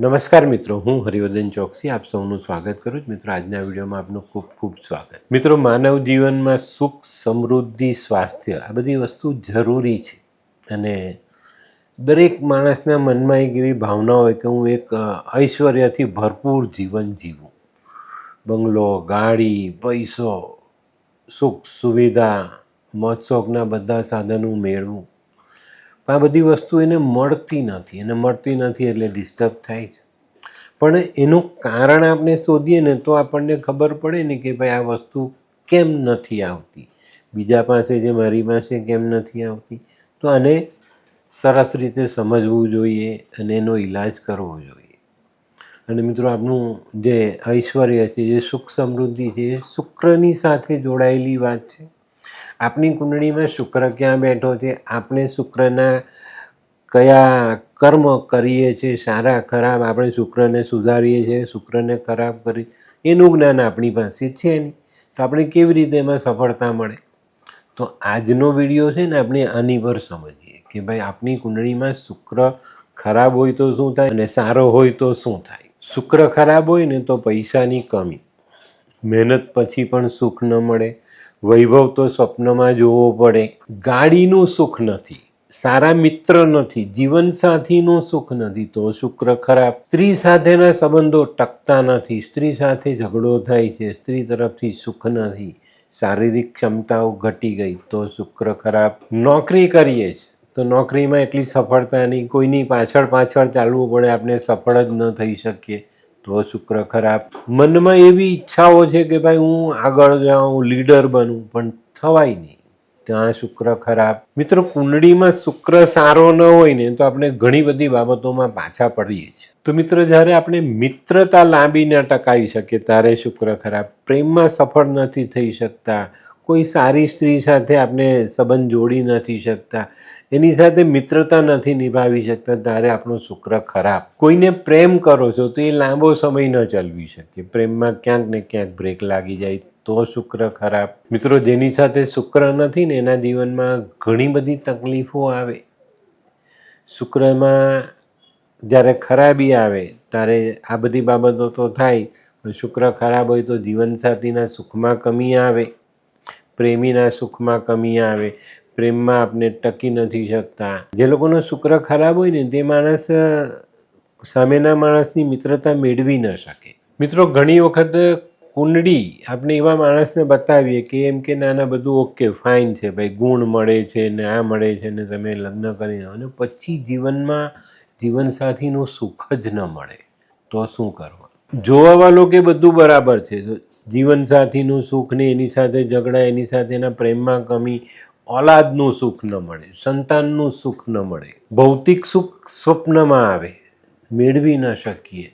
નમસ્કાર મિત્રો, હું હરિવર્ધન ચોકસી, આપ સૌનું સ્વાગત કરું છું. મિત્રો, આજના વિડીયોમાં આપનું ખૂબ ખૂબ સ્વાગત. મિત્રો, માનવ જીવનમાં સુખ, સમૃદ્ધિ, સ્વાસ્થ્ય આ બધી વસ્તુ જરૂરી છે. અને દરેક માણસના મનમાં એક એવી ભાવના હોય કે હું એક ઐશ્વર્યથી ભરપૂર જીવન જીવું. બંગલો, ગાડી, પૈસો, સુખ, સુવિધા મોજશોખના બધા સાધનો મેળવું. આ બધી વસ્તુ એને મળતી નથી. એને મળતી નથી એટલે ડિસ્ટર્બ થાય છે. પણ એનું કારણ આપણે શોધીએ ને તો આપણને ખબર પડે ને કે ભાઈ આ વસ્તુ કેમ નથી આવતી? બીજા પાસે જે મારી પાસે કેમ નથી આવતી? તો આને સરસ રીતે સમજવું જોઈએ અને એનો ઈલાજ કરવો જોઈએ. અને મિત્રો આપનું જે ઐશ્વર્ય છે, જે સુખ સમૃદ્ધિ છે, એ શુક્રની સાથે જોડાયેલી વાત છે. આપણી કુંડળીમાં શુક્ર ક્યાં બેઠો છે? આપણે શુક્રના કયા કર્મ કરીએ છીએ? સારા, ખરાબ આપણે શુક્રને સુધારીએ છીએ, શુક્રને ખરાબ કરી એનું જ્ઞાન આપણી પાસે છે નહીં. તો આપણે કેવી રીતે એમાં સફળતા મળે? તો આજનો વીડિયો છે ને આપણે આની પર સમજીએ કે ભાઈ આપણી કુંડળીમાં શુક્ર ખરાબ હોય તો શું થાય અને સારો હોય તો શું થાય? શુક્ર ખરાબ હોય ને તો પૈસાની કમી. મહેનત પછી પણ સુખ ન મળે. વૈભવ તો સ્વપ્નમાં જોવો પડે. ગાડીનું સુખ નથી. સારા મિત્ર નથી. જીવનસાથીનું સુખ નથી. તો શુક્ર ખરાબ. સ્ત્રી સાથેના સંબંધો ટકતા નથી. સ્ત્રી સાથે ઝઘડો થાય છે. સ્ત્રી તરફથી સુખ નથી. શારીરિક ક્ષમતાઓ ઘટી ગઈ. તો શુક્ર ખરાબ. નોકરી કરીએ છીએ તો નોકરીમાં એટલી સફળતા નહીં કોઈની પાછળ પાછળ ચાલવું પડે. આપણે સફળ જ ન થઈ શકીએ. તો શુક્ર ખરાબ મનમાં એવી ઈચ્છાઓ છે કે ભાઈ હું આગળ જાઉં, લીડર બનું, પણ થવાય નહીં. ત્યાં શુક્ર ખરાબ મિત્રો, કુંડળીમાં શુક્ર સારો ન હોય ને, તો આપણે ઘણી બધી બાબતોમાં પાછા પડીએ છીએ. તો મિત્રો, જ્યારે આપણે મિત્રતા લાંબીને ટકાવી શકીએ, ત્યારે શુક્ર ખરાબ પ્રેમમાં સફળ નથી થઈ શકતા. કોઈ સારી સ્ત્રી સાથે આપણે સંબંધ જોડી નથી શકતા. એની સાથે મિત્રતા નથી નિભાવી શકતા, ત્યારે આપણો શુક્ર ખરાબ. કોઈને પ્રેમ કરો છો તો એ લાંબો સમય ન ચલવી શકે. પ્રેમમાં ક્યાંક ને ક્યાંક બ્રેક લાગી જાય તો શુક્ર ખરાબ. મિત્રો, જેની સાથે શુક્ર નથી ને એના જીવનમાં ઘણી બધી તકલીફો આવે. શુક્રમાં જ્યારે ખરાબી આવે, ત્યારે આ બધી બાબતો તો થાય, પણ શુક્ર ખરાબ હોય તો જીવનસાથીના સુખમાં કમી આવે. પ્રેમીના સુખમાં કમી આવે. પ્રેમમાં આપણે ટકી નથી શકતા. જે લોકોનો શુક્ર ખરાબ હોય ને, તે માણસ સામેના માણસની મિત્રતા મેળવી ન શકે. મિત્રો, ઘણી વખત કુંડળી આપણે એવા માણસને બતાવીએ કે એમ કે નાના બધું ઓકે, ફાઇન છે ભાઈ, ગુણ મળે છે ને આ મળે છે ને તમે લગ્ન કરી અને પછી જીવનમાં જીવનસાથીનું સુખ જ ન મળે. તો શું કરવા જોવાવાલો કે બધું બરાબર છે. જીવનસાથીનું સુખ ને એની સાથે ઝઘડા, એની સાથે એના પ્રેમમાં કમી ઓલાદનું સુખ ન મળે, સંતાનનું સુખ ન મળે, ભૌતિક સુખ સ્વપ્નમાં આવે, મેળવી ન શકીએ.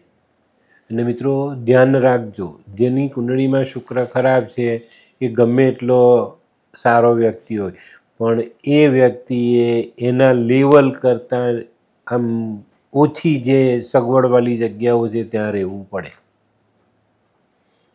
અને મિત્રો, ધ્યાન રાખજો, જેની કુંડળીમાં શુક્ર ખરાબ છે, એ ગમે એટલો સારો વ્યક્તિ હોય, પણ એ વ્યક્તિએ એના લેવલ કરતાં આમ ઓછી જે સગવડવાળી જગ્યાઓ છે, ત્યાં રહેવું પડે.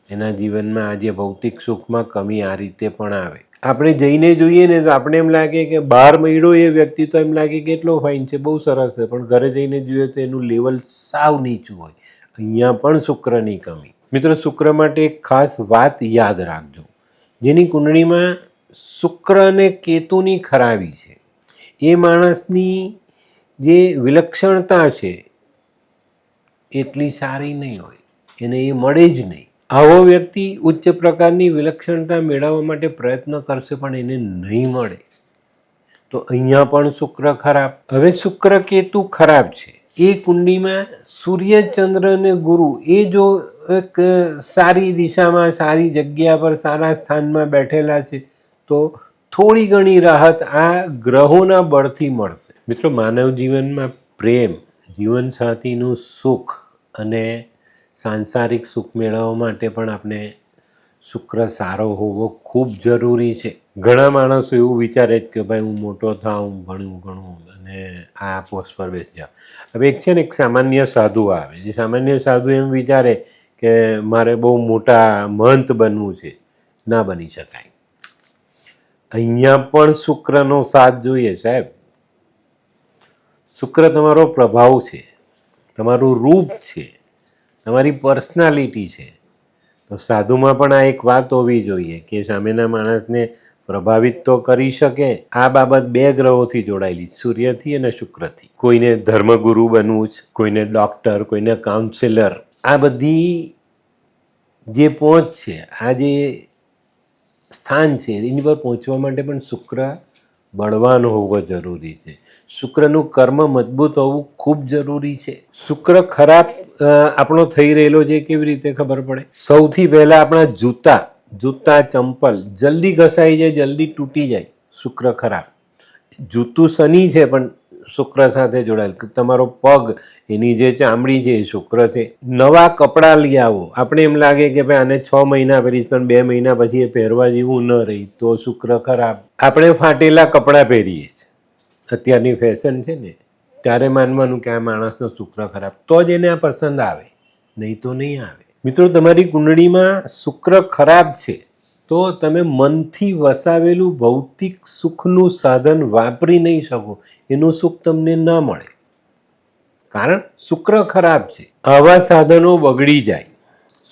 એના જીવનમાં આજે ભૌતિક સુખમાં કમી આ રીતે પણ આવે. આપણે જઈને જોઈએ ને તો આપણે એમ લાગે કે બહાર મળ્યો એ વ્યક્તિ તો એમ લાગે કે એટલો ફાઇન છે, બહુ સરસ છે. પણ ઘરે જઈને જોઈએ તો એનું લેવલ સાવ નીચું હોય. અહીંયા પણ શુક્રની કમી. મિત્રો, શુક્ર માટે એક ખાસ વાત યાદ રાખજો. જેની કુંડળીમાં શુક્ર અને કેતુની ખરાબી છે. એ માણસની જે વિલક્ષણતા છે, એટલી સારી નહીં હોય. એને એ મળે જ નહીં. આવો વ્યક્તિ ઉચ્ચ પ્રકારની વિલક્ષણતા મેળવવા માટે પ્રયત્ન કરશે પણ એને નહીં મળે. તો અહીંયા પણ શુક્ર ખરાબ. હવે શુક્ર કેતુ ખરાબ છે. એ કુંડીમાં સૂર્ય, ચંદ્ર અને ગુરુ એ જો એક સારી દિશામાં, સારી જગ્યા પર, સારા સ્થાનમાં બેઠેલા છે, તો થોડી ઘણી રાહત આ ગ્રહોના બળથી મળશે. મિત્રો, માનવ જીવનમાં પ્રેમ, જીવનસાથીનું સુખ અને સાંસારિક સુખ મેળવવા માટે પણ આપણે શુક્ર સારો હોવો ખૂબ જરૂરી છે. ઘણા માણસો એવું વિચારે જ કે ભાઈ હું મોટો થાઉં ભણ્યું ઘણું અને આ પોસ્ટ પર બેસી જાઉં. હવે એક છે ને એક સામાન્ય સાધુ આવે, જે સામાન્ય સાધુ એમ વિચારે કે મારે બહુ મોટા મહંત બનવું છે, ના બની શકાય. અહીંયા પણ શુક્રનો સાથ જોઈએ સાહેબ. શુક્ર તમારો પ્રભાવ છે, તમારું રૂપ છે. તમારી પર્સનાલિટી છે. તો સાધુમાં પણ આ એક વાત હોવી જોઈએ કે સામેના માણસને પ્રભાવિત તો કરી શકે, આ બાબત બે ગ્રહોથી જોડાયેલી, સૂર્યથી અને શુક્રથી. કોઈને ધર્મગુરુ બનવું છે, કોઈને ડૉક્ટર, કોઈને કાઉન્સિલર, આ બધી જે પહોંચ છે, આ જે સ્થાન છે, એની પર પહોંચવા માટે પણ શુક્ર બળવાન હોવો જરૂરી છે. શુક્રનું કર્મ મજબૂત હોવું ખૂબ જરૂરી છે. શુક્ર ખરાબ આપણો થઈ રહેલો છે કેવી રીતે ખબર પડે? સૌથી પહેલા આપણા જૂતા જૂતા ચંપલ જલ્દી ઘસાઈ જાય, જલ્દી તૂટી જાય. શુક્ર ખરાબ. જૂતું શનિ છે પણ શુક્ર સાથે જોડાયેલ. તમારો પગ, એની જે ચામડી છે એ શુક્ર છે. નવા કપડાં લઈ આવો. આપણે એમ લાગે કે ભાઈ આને છ મહિના પહેરીશ પણ બે મહિના પછી એ પહેરવા જેવું ન રહી. તો શુક્ર ખરાબ. આપણે ફાટેલા કપડાં પહેરીએ અત્યારની ફેશન છે ને, ત્યારે માનવાનું કે આ માણસનો શુક્ર ખરાબ. તો જ એને આ પસંદ આવે. નહીં તો નહીં આવે. મિત્રો, તમારી કુંડળીમાં શુક્ર ખરાબ છે. તો તમે મનથી વસાવેલું ભૌતિક સુખનું સાધન વાપરી નહીં શકો. એનું સુખ તમને ન મળે. કારણ શુક્ર ખરાબ છે. આવા સાધનો બગડી જાય.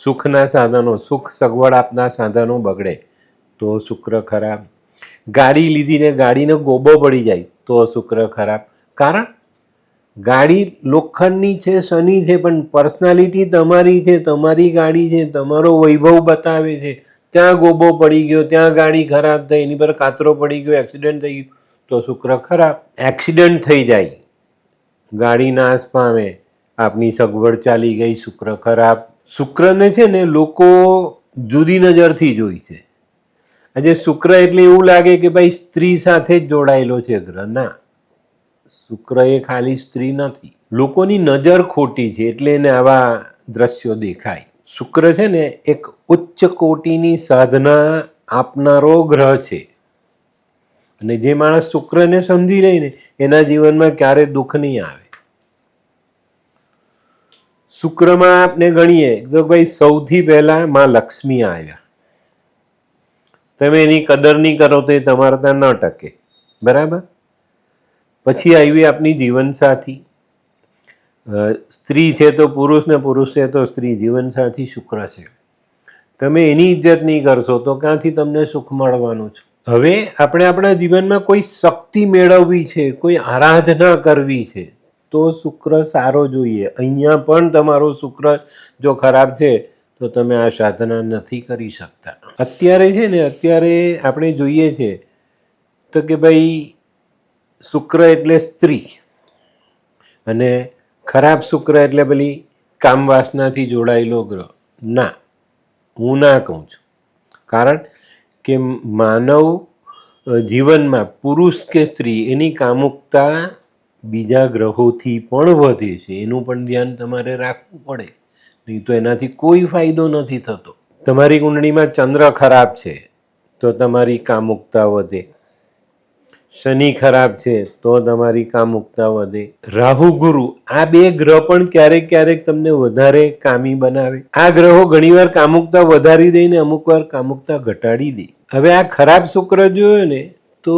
સુખના સાધનો, સુખ સગવડ આપના સાધનો બગડે, તો શુક્ર ખરાબ. ગાડી લીધીને ગાડીનો ગોબો પડી જાય, તો શુક્ર ખરાબ. કારણ ગાડી લોખંડની છે, શનિ છે, પણ પર્સનાલિટી તમારી છે, તમારી ગાડી છે, તમારો વૈભવ બતાવે છે ત્યાં ગોબો પડી ગયો, ત્યાં ગાડી ખરાબ થઈ, એની પર કાતરો પડી ગયો એક્સિડન્ટ થઈ ગયું. તો શુક્ર ખરાબ એક્સિડન્ટ થઈ જાય. ગાડી નાશ પામે, આપની સગવડ ચાલી ગઈ, શુક્ર ખરાબ. શુક્રને છે ને લોકો જુદી નજરથી જોઈ છે. આજે શુક્ર એટલે એવું લાગે કે ભાઈ સ્ત્રી સાથે જ જોડાયેલો છે ગ્રહ. ના. શુક્ર એ ખાલી સ્ત્રી નથી. લોકોની નજર ખોટી છે, એટલે એને આવા દ્રશ્યો દેખાય. શુક્ર છે ને એક ઉચ્ચ કોટીની સાધના આપનારો ગ્રહ છે. અને જે માણસ શુક્રને સમજી લે ને એના જીવનમાં ક્યારે દુઃખ નહીં આવે. શુક્રમાં આપણે ગણીએ તો ભાઈ સૌથી પહેલા માં લક્ષ્મી આવ્યા. તમે એની કદર નહીં કરો તો એ તમારા ત્યાં ન ટકે. બરાબર? પછી આવી આપની જીવનસાથી. સ્ત્રી છે તો પુરુષ ને પુરુષ છે તો સ્ત્રી જીવનસાથી શુક્ર છે. તમે એની ઇજ્જત નહીં કરશો તો ક્યાંથી તમને સુખ મળવાનું છે? હવે આપણે આપણા જીવનમાં કોઈ શક્તિ મેળવવી છે, કોઈ આરાધના કરવી છે, તો શુક્ર સારો જોઈએ. અહીંયા પણ તમારો શુક્ર જો ખરાબ છે, તો તમે આ સાધના નથી કરી શકતા. અત્યારે છે ને, અત્યારે આપણે જોઈએ છે, તો કે ભાઈ, શુક્ર એટલે સ્ત્રી. અને ખરાબ શુક્ર એટલે પેલી કામવાસનાથી જોડાયેલો ગ્રહ. ના, હું ના કહું છું. કારણ કે માનવ જીવનમાં પુરુષ કે સ્ત્રી એની કામુકતા બીજા ગ્રહોથી પણ વધે છે. એનું પણ ધ્યાન તમારે રાખવું પડે. નહીં તો એનાથી કોઈ ફાયદો નથી થતો. તમારી કુંડળીમાં ચંદ્ર ખરાબ છે, તો તમારી કામુકતા વધે. શનિ ખરાબ છે, તો તમારી કામુકતા વધે. રાહુ ગુરુ, આ બે ગ્રહ પણ ક્યારેક ક્યારેક તમને વધારે કામી બનાવે. આ ગ્રહો ઘણીવાર કામુકતા વધારી દે ને અમુક વાર કામુકતા ઘટાડી દે. હવે આ ખરાબ શુક્ર જોયો ને, તો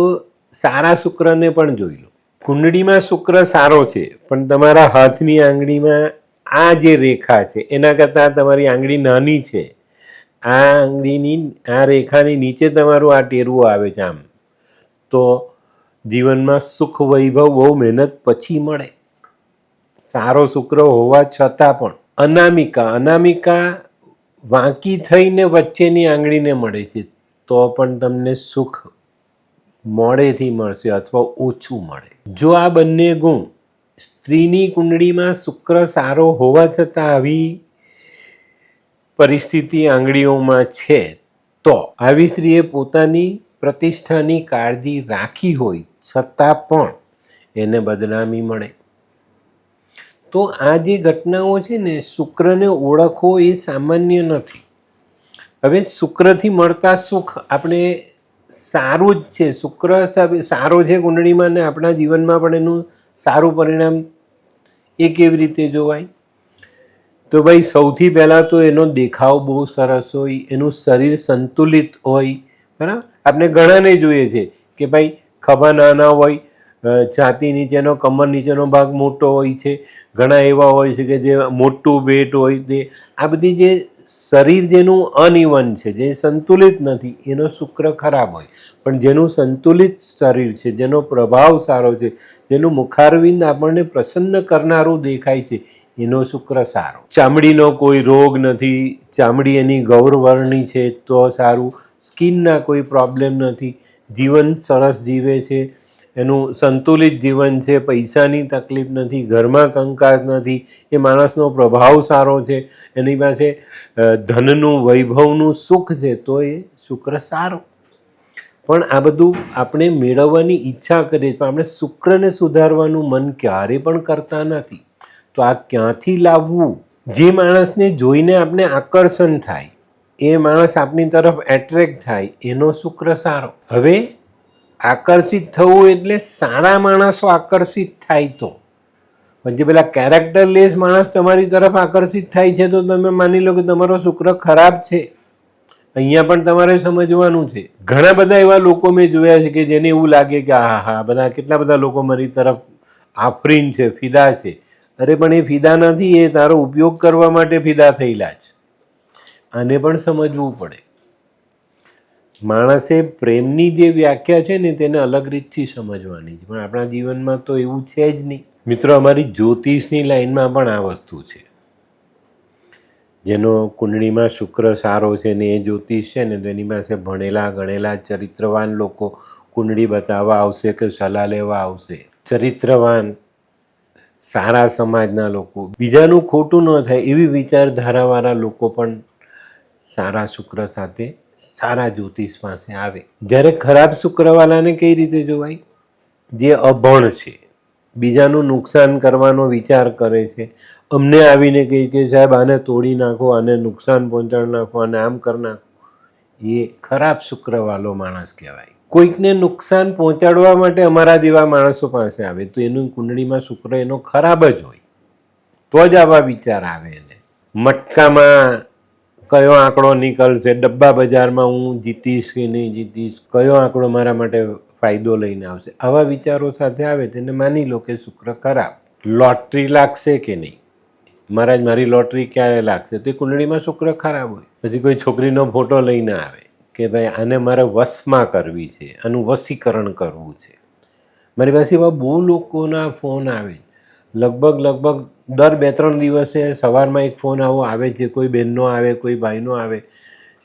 સારા શુક્રને પણ જોઈ લો. કુંડળીમાં શુક્ર સારો છે, પણ તમારા હાથની આંગળીમાં આ જે રેખા છે, એના કરતાં તમારી આંગળી નાની છે. આ આંગળીની, આ રેખાની નીચે તમારું આ ટેરવું આવે છે આમ. તો જીવનમાં સુખ વૈભવ બહુ મહેનત પછી મળે. સારો શુક્ર હોવા છતાં પણ અનામિકા અનામિકા વાંકી થઈને વચ્ચેની આંગળીને મળે છે. તો પણ તમને સુખ મોડેથી મળશે અથવા ઓછું મળે. જો આ બંને ગુણ સ્ત્રીની કુંડળીમાં શુક્ર સારો હોવા છતાં આવી પરિસ્થિતિ આંગળીઓમાં છે, તો આવી સ્ત્રીએ પોતાની પ્રતિષ્ઠાની કાળજી રાખી હોય છતાં પણ એને બદનામી મળે. તો આ જે ઘટનાઓ છે ને, શુક્રને ઓળખવો એ સામાન્ય નથી. હવે શુક્રથી મળતા સુખ આપણે સારું જ છે. શુક્ર સારો છે કુંડળીમાં ને આપણા જીવનમાં પણ એનું સારું પરિણામ એ કેવી રીતે જોવાય? તો ભાઈ, સૌથી પહેલાં તો એનો દેખાવ બહુ સરસ હોય, એનું શરીર સંતુલિત હોય, બરાબર? આપણે ઘણાને જોઈએ છે કે ભાઈ ખભા નાના હોય છાતી નીચેનો, કમર નીચેનો ભાગ મોટો હોય છે, ઘણા એવા હોય છે કે જે મોટું વેટ હોય તે. આ બધી જે શરીર જેનું અનઇવન છે, જે સંતુલિત નથી, એનો શુક્ર ખરાબ હોય. પણ જેનું સંતુલિત શરીર છે, જેનો પ્રભાવ સારો છે, જેનું મુખારવિંદ આપણને પ્રસન્ન કરનારું દેખાય છે, એનો શુક્ર સારો. ચામડીનો કોઈ રોગ નથી, ચામડી એની ગૌરવર્ણી છે, તો સારું. સ્કિનના કોઈ પ્રોબ્લેમ નથી જીવન સરસ જીવે છે. એનું સંતુલિત જીવન છે. પૈસાની તકલીફ નથી, ઘરમાં કંકાસ નથી. એ માણસનો પ્રભાવ સારો છે. એની પાસે ધનનું, વૈભવનું સુખ છે તો એ શુક્ર સારો. પણ આ બધું આપણે મેળવવાની ઈચ્છા કરીએ પણ આપણે શુક્રને સુધારવાનું મન ક્યારે પણ કરતા નથી. તો આ ક્યાંથી લાવવું? જે માણસને જોઈને આપણે આકર્ષણ થાય. એ માણસ આપની તરફ એટ્રેક્ટ થાય, એનો શુક્ર સારો. હવે આકર્ષિત થવું એટલે સારા માણસો આકર્ષિત થાય તો. પણ જે પેલા કેરેક્ટરલેસ માણસ તમારી તરફ આકર્ષિત થાય છે તો તમે માની લો કે તમારો શુક્ર ખરાબ છે. અહીંયા પણ તમારે સમજવાનું છે. ઘણા બધા એવા લોકો મેં જોયા છે કે જેને એવું લાગે કે હા હા બધા કેટલા બધા લોકો મારી તરફ આફરીન છે, ફિદા છે. અરે પણ એ ફિદા નથી, એ તારો ઉપયોગ કરવા માટે ફિદા થયેલા છે. આને પણ સમજવું પડે. માણસે પ્રેમની જે વ્યાખ્યા છે ને, તેને અલગ રીતથી સમજવાની છે. પણ આપણા જીવનમાં તો એવું છે જ નહીં. મિત્રો, અમારી જ્યોતિષની લાઈનમાં પણ આ વસ્તુ છે. જેનો કુંડળીમાં શુક્ર સારો છે ને એ જ્યોતિષ છે ને, તેની પાસે ભણેલા, ગણેલા, ચરિત્રવાન લોકો કુંડળી બતાવવા આવશે કે સલાહ લેવા આવશે. ચરિત્રવાન, સારા સમાજના લોકો. બીજાનું ખોટું ન થાય એવી વિચારધારાવાળા લોકો પણ સારા શુક્ર સાથે, સારા જ્યોતિષ પાસે આવે. જ્યારે ખરાબ શુક્રવાલાને કઈ રીતે જોવાય? જે અભણ છે. બીજાનું નુકસાન કરવાનો વિચાર કરે છે. અમને આવીને કહે કે, સાહેબ, આને તોડી નાખો, આને નુકસાન પહોંચાડી નાખો, આને આમ કરી નાખો. એ ખરાબ શુક્રવાલો માણસ કહેવાય. કોઈકને નુકસાન પહોંચાડવા માટે અમારા જેવા માણસો પાસે આવે તો એનું કુંડળીમાં શુક્ર એનો ખરાબ જ હોય. તો જ આવા વિચાર આવે એને. મટકામાં કયો આંકડો નીકળશે? ડબ્બા બજારમાં હું જીતીશ કે નહીં જીતીશ? કયો આંકડો મારા માટે ફાયદો લઈને આવશે? આવા વિચારો સાથે આવે તેને માની લો કે શુક્ર ખરાબ. લોટરી લાગશે કે નહીં? મહારાજ, મારી લોટરી ક્યારે લાગશે? તો એ કુંડળીમાં શુક્ર ખરાબ હોય. પછી કોઈ છોકરીનો ફોટો લઈને આવે કે ભાઈ, આને મારે વશમાં કરવી છે. આનું વશીકરણ કરવું છે. મારી પાસે એવા બહુ લોકોના ફોન આવે લગભગ લગભગ દર બે ત્રણ દિવસે સવારમાં એક ફોન આવો, આવે છે, કોઈ બહેનનો આવે, કોઈ ભાઈનો આવે,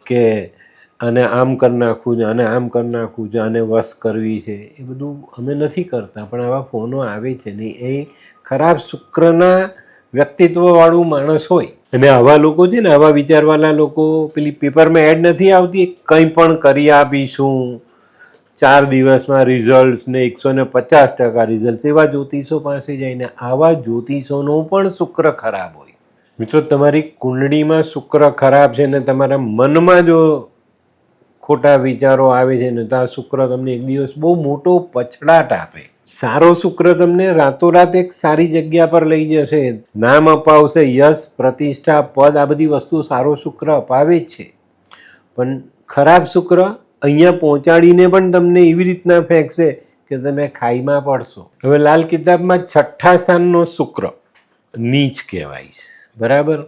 કે અને આમ કરી નાખવું છે, અને આમ કરી નાખવું છે, અને વશ કરવી છે. એ બધું અમે નથી કરતા, પણ આવા ફોનો આવે છે ને એ ખરાબ શુક્રના વ્યક્તિત્વવાળું માણસ હોય. અને આવા લોકો છે ને, આવા વિચારવાળા લોકો પેલી પેપરમાં એડ નથી આવતી, કંઈ પણ કરી આપીશું. ચાર દિવસમાં રિઝલ્ટ ને એકસો ને પચાસ ટકા રિઝલ્ટ એવા જ્યોતિષો પાસે જઈને આવા જ્યોતિષોનો પણ શુક્ર ખરાબ હોય. મિત્રો, તમારી કુંડળીમાં શુક્ર ખરાબ છે ને તમારા મનમાં જો ખોટા વિચારો આવે છે ને તો આ શુક્ર તમને એક દિવસ બહુ મોટો પછડાટ આપે. સારો શુક્ર તમને રાતોરાત એક સારી જગ્યા પર લઈ જશે. નામ અપાવશે, યશ, પ્રતિષ્ઠા, પદ, આ બધી વસ્તુ સારો શુક્ર અપાવે જ છે. પણ ખરાબ શુક્ર અહીંયા પહોંચાડીને પણ તમને એવી રીતના ફેંકશે કે તમે ખાઈમાં પડશો. હવે લાલ કિતાબમાં છઠ્ઠા સ્થાનનો શુક્ર નીચ કહેવાય છે. બરાબર?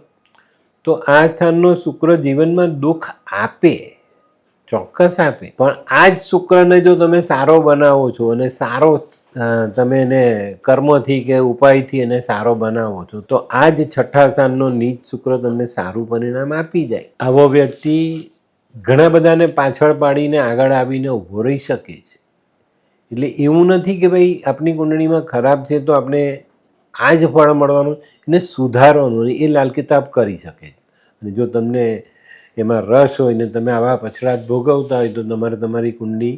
તો આ સ્થાનનો શુક્ર જીવનમાં દુઃખ આપે, ચોક્કસ આપે. પણ આ જ શુક્રને જો તમે સારો બનાવો છો અને સારો તમે એને કર્મથી કે ઉપાયથી એને સારો બનાવો છો, તો આ જ છઠ્ઠા સ્થાનનો નીચ શુક્ર તમને સારું પરિણામ આપી જાય. આવો વ્યક્તિ ઘણા બધાને પાછળ પાડીને આગળ આવીને ઊભો રહી શકે છે. એટલે એવું નથી કે ભાઈ આપની કુંડળીમાં ખરાબ છે તો આપણે આ જ ફળ મળવાનું, એને સુધારવાનું, એ લાલ કિતાબ કરી શકે અને જો તમને એમાં રસ હોય ને તમે આવા પછડાટ ભોગવતા હોય તો તમારે તમારી કુંડળી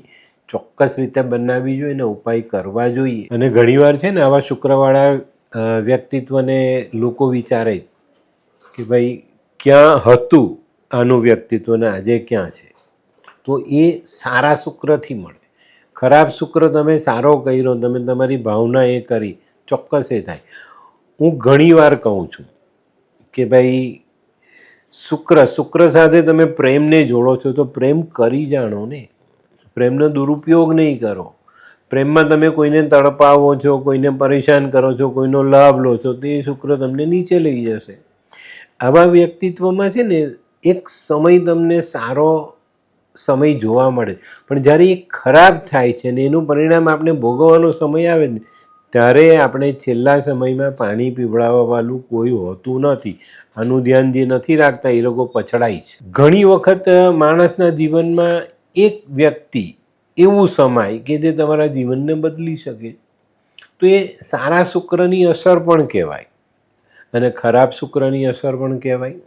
ચોક્કસ રીતે બનાવવી જોઈએ ને ઉપાય કરવા જોઈએ. અને ઘણીવાર છે ને આવા શુક્રવાળા વ્યક્તિત્વને લોકો વિચારે કે ભાઈ ક્યાં હતું આનું વ્યક્તિત્વને આજે ક્યાં છે? તો એ સારા શુક્રથી મળે. ખરાબ શુક્ર તમે સારો કર્યો, તમે તમારી ભાવના એ કરી, ચોક્કસ એ થાય. હું ઘણીવાર કહું છું કે ભાઈ, શુક્ર શુક્ર સાથે તમે પ્રેમને જોડો છો તો પ્રેમ કરી જાણો ને. પ્રેમનો દુરુપયોગ નહીં કરો. પ્રેમમાં તમે કોઈને તડપાવો છો, કોઈને પરેશાન કરો છો, કોઈનો લાભ લો છો, તો એ શુક્ર તમને નીચે લઈ જશે. આવા વ્યક્તિત્વમાં છે ને એક સમય તમને સારો સમય જોવા મળે. પણ જ્યારે એ ખરાબ થાય છે ને એનું પરિણામ આપણે ભોગવવાનો સમય આવે ને, ત્યારે આપણે છેલ્લા સમયમાં પાણી પીવડાવવાવાળું કોઈ હોતું નથી. આનું ધ્યાન જે નથી રાખતા એ લોકો પછડાય છે. ઘણી વખત માણસના જીવનમાં એક વ્યક્તિ એવું સમાય કે જે તમારા જીવનને બદલી શકે. તો એ સારા શુક્રની અસર પણ કહેવાય અને ખરાબ શુક્રની અસર પણ કહેવાય.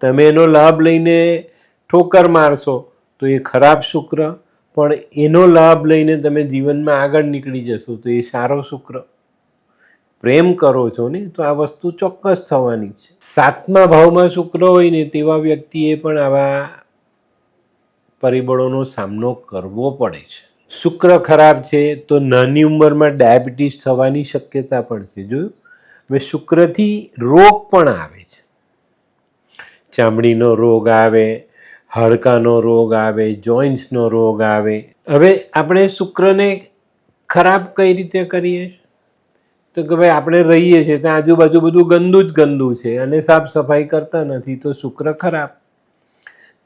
તમે એનો લાભ લઈને ઠોકર મારશો, તો એ ખરાબ શુક્ર. પણ એનો લાભ લઈને તમે જીવનમાં આગળ નીકળી જશો, તો એ સારો શુક્ર. પ્રેમ કરો છો ને, તો આ વસ્તુ ચોક્કસ થવાની છે. સાતમા ભાવમાં શુક્ર હોય ને, તેવા વ્યક્તિએ પણ આવા પરિબળોનો સામનો કરવો પડે છે. શુક્ર ખરાબ છે, તો નાની ઉંમરમાં ડાયાબિટીસ થવાની શક્યતા પણ છે. જોયું? હવે શુક્રથી રોગ પણ આવે છે. ચામડીનો રોગ આવે, હાડકાનો રોગ આવે, જોઈન્ટ્સનો રોગ આવે. હવે આપણે શુક્રને ખરાબ કઈ રીતે કરીએ? તો કે ભાઈ આપણે રહીએ છીએ, ત્યાં આજુબાજુ બધું ગંદુ જ ગંદુ છે અને સાફ સફાઈ કરતા નથી, તો શુક્ર ખરાબ.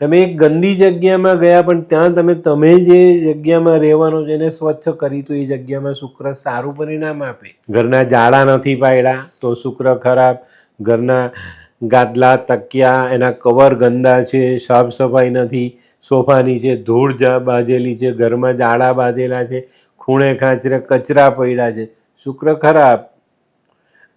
તમે એક ગંદી જગ્યામાં ગયા, પણ ત્યાં તમે તમે જે જગ્યામાં રહેવાનો છે એને સ્વચ્છ કરી, તો એ જગ્યામાં શુક્ર સારું પરિણામ આપે. ઘરના જાળા નથી પાડ્યા, તો શુક્ર ખરાબ. ઘરના ગાદલા, તકિયા, એના કવર ગંદા છે, સાફ સફાઈ નથી, સોફાની છે, ધૂળ જા બાજેલી છે, ઘરમાં જાળા બાજેલા છે, ખૂણે ખાંચરે કચરા પડ્યા છે. શુક્ર ખરાબ.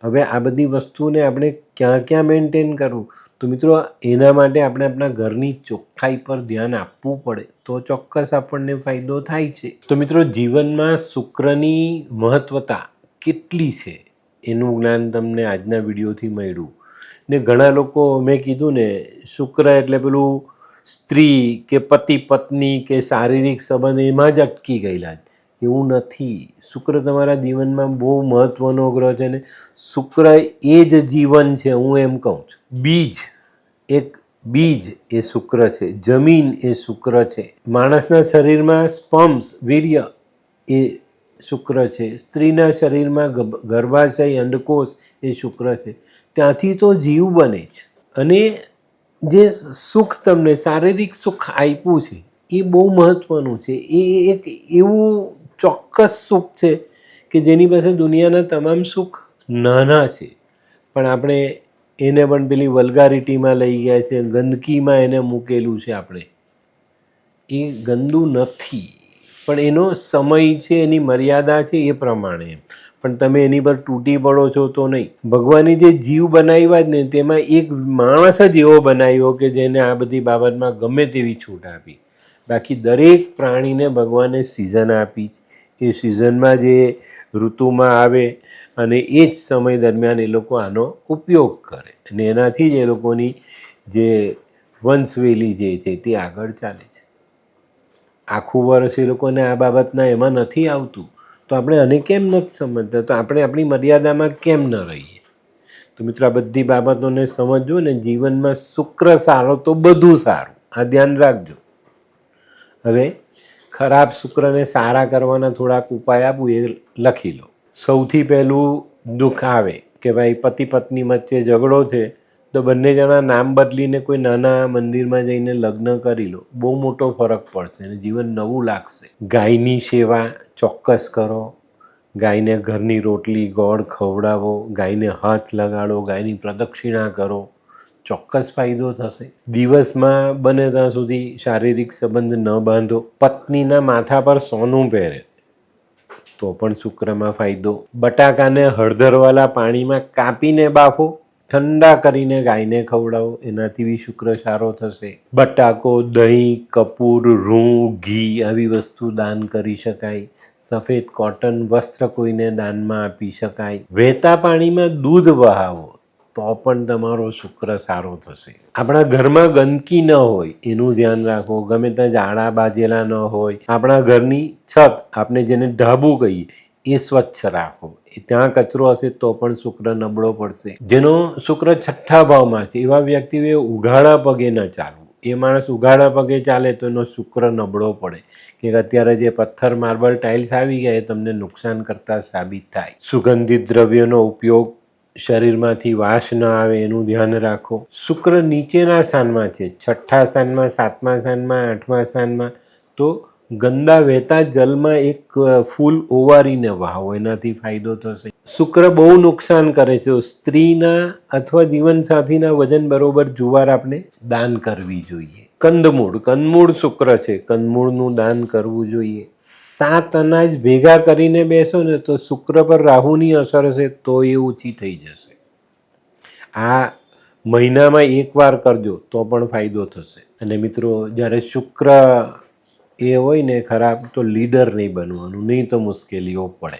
હવે આ બધી વસ્તુને આપણે ક્યાં ક્યાં મેન્ટેન કરવું? તો મિત્રો, એના માટે આપણે આપણા ઘરની ચોખ્ખાઈ પર ધ્યાન આપવું પડે. તો ચોક્કસ આપણને ફાયદો થાય છે. તો મિત્રો, જીવનમાં શુક્રની મહત્વતા કેટલી છે? એનું જ્ઞાન તમને આજના વિડીયોથી મળ્યું. ને ઘણા લોકો મેં કીધું ને, શુક્ર એટલે પેલું સ્ત્રી કે પતિ, પત્ની કે શારીરિક સંબંધ એમાં જ અટકી ગયેલા એવું નથી. શુક્ર તમારા જીવનમાં બહુ મહત્વનો ગ્રહ છે ને શુક્ર એ જ જીવન છે, હું એમ કહું છું. બીજ, એક બીજ એ શુક્ર છે, જમીન એ શુક્ર છે. માણસના શરીરમાં સ્પમ્સ વીર્ય એ શુક્ર છે. સ્ત્રીના શરીરમાં ગર્ભાશય, અંડકોષ એ શુક્ર છે. ત્યાંથી તો જીવ બને છે અને જે સુખ તમને, શારીરિક સુખ આપ્યું છે, એ બહુ મહત્વનું છે. એ એક એવું ચોક્કસ સુખ છે કે જેની પાસે દુનિયાના તમામ સુખ નાના છે. પણ આપણે એને પણ પેલી વલ્ગારિટીમાં લઈ ગયા છે, ગંદકીમાં એને મૂકેલું છે આપણે. એ ગંદુ નથી. પણ એનો સમય છે, એની મર્યાદા છે એ પ્રમાણે. પણ તમે એની પર તૂટી પડો છો તો નહીં. ભગવાને જે જીવ બનાવ્યા જ ને, તેમાં એક માણસ જ એવો બનાવ્યો કે જેને આ બધી બાબતમાં ગમે તેવી છૂટ આપી. બાકી દરેક પ્રાણીને ભગવાને સિઝન આપી એ સિઝનમાં જે ઋતુમાં આવે અને એ જ સમય દરમિયાન એ લોકો આનો ઉપયોગ કરે. અને એનાથી જ એ લોકોની જે વંશવેલી જે છે તે આગળ ચાલે છે. આખું વર્ષ એ લોકોને આ બાબતના એમાં નથી આવતું. તો આપણે આને કેમ નથી સમજતા? તો આપણે આપણી મર્યાદામાં કેમ ન રહીએ? તો મિત્રો, આ બધી બાબતોને સમજજો ને જીવનમાં શુક્ર સારો તો બધું સારું. આ ધ્યાન રાખજો. હવે ખરાબ શુક્રને સારા કરવાના થોડાક ઉપાય આપું, એ લખી લો. સૌથી પહેલું દુઃખ આવે કે ભાઈ પતિ પત્ની વચ્ચે ઝઘડો છે તો બંને જણા નામ બદલીને કોઈ નાના મંદિરમાં જઈને લગ્ન કરી લો. બહુ મોટો ફરક પડશે અને જીવન નવું લાગશે. ગાયની સેવા ચોક્કસ કરો. ગાયને ઘરની રોટલી, ગોળ ખવડાવો. ગાયને હાથ લગાડો. ગાયની પ્રદક્ષિણા કરો. ચોક્કસ ફાયદો થશે. દિવસમાં બને ત્યાં સુધી શારીરિક સંબંધ ન બાંધો. પત્નીના માથા પર સોનું પહેરે. તો પણ શુક્રમાં ફાયદો. બટાકાને હળદરવાળા પાણીમાં કાપીને બાફો. ઠંડા કરીને ગાયને ખવડાવો, એનાથી બી શુક્ર સારો થશે. બટાકો, દહીં, કપૂર, રૂં, ઘી આવી વસ્તુ દાન કરી શકાય. સફેદ કોટન વસ્ત્ર કોઈને દાનમાં આપી શકાય. વહેતા પાણીમાં દૂધ વહાવો, તો પણ તમારો શુક્ર સારો થશે. આપણા ઘરમાં ગંદકી ન હોય, એનું ધ્યાન રાખો. ગમે ત્યાં ઝાડા બાજેલા ન હોય. આપણા ઘરની છત, આપણે જેને ઢાબુ કહીએ, એ સ્વચ્છ રાખો. ત્યાં કચરો હશે તો પણ શુક્ર નબળો પડશે. જેનો શુક્ર છઠ્ઠા ભાવમાં છે. એવા વ્યક્તિઓએ ઉઘાડા પગે ન ચાલવું. એ માણસ ઉઘાડા પગે ચાલે તો એનો શુક્ર નબળો પડે. કે અત્યારે જે પથ્થર, માર્બલ, ટાઇલ્સ આવી ગયા, એ તમને નુકસાન કરતા સાબિત થાય. સુગંધિત દ્રવ્યોનો ઉપયોગ શરીરમાંથી વાસ ન આવે, એનું ધ્યાન રાખો. શુક્ર નીચેના સ્થાનમાં છે. છઠ્ઠા સ્થાનમાં, સાતમા સ્થાનમાં, આઠમા સ્થાનમાં. તો ગંદા વહેતા જલમાં એક ફૂલ ઓવારીને વહાવો. એનાથી ફાયદો થશે. શુક્ર બહુ નુકસાન કરે છે. સ્ત્રીના અથવા જીવનસાથીના વજન બરોબર જુવાર આપણે દાન કરવી જોઈએ. કંદમૂળ. કંદમૂળ શુક્ર છે. કંદમૂળનું દાન કરવું જોઈએ. સાત અનાજ ભેગા કરીને બેસો ને તો શુક્ર પર રાહુની અસર હશે તો એ ઓછી થઈ જશે. આ મહિનામાં એકવાર કરજો તો પણ ફાયદો થશે. અને મિત્રો, જ્યારે શુક્ર એ હોય ને ખરાબ તો લીડર નહીં બનવાનું, નહીં તો મુશ્કેલીઓ પડે.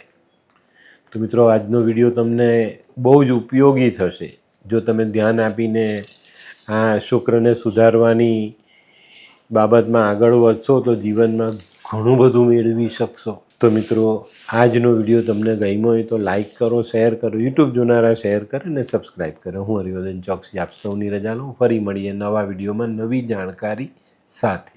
તો મિત્રો, આજનો વીડિયો તમને બહુ જ ઉપયોગી થશે. જો તમે ધ્યાન આપીને આ શુક્રને સુધારવાની બાબતમાં આગળ વધશો, તો જીવનમાં ઘણું બધું મેળવી શકશો. તો મિત્રો, આજનો વીડિયો તમને ગમ્યો હોય તો લાઇક કરો, શેર કરો, યુટ્યુબ જોનારા શેર કરે અને સબસ્ક્રાઈબ કરો. હું હરિવર્ધન ચોકસી, આપ સૌની રજા લઉં ફરી મળીએ નવા વિડીયોમાં નવી જાણકારી સાથે.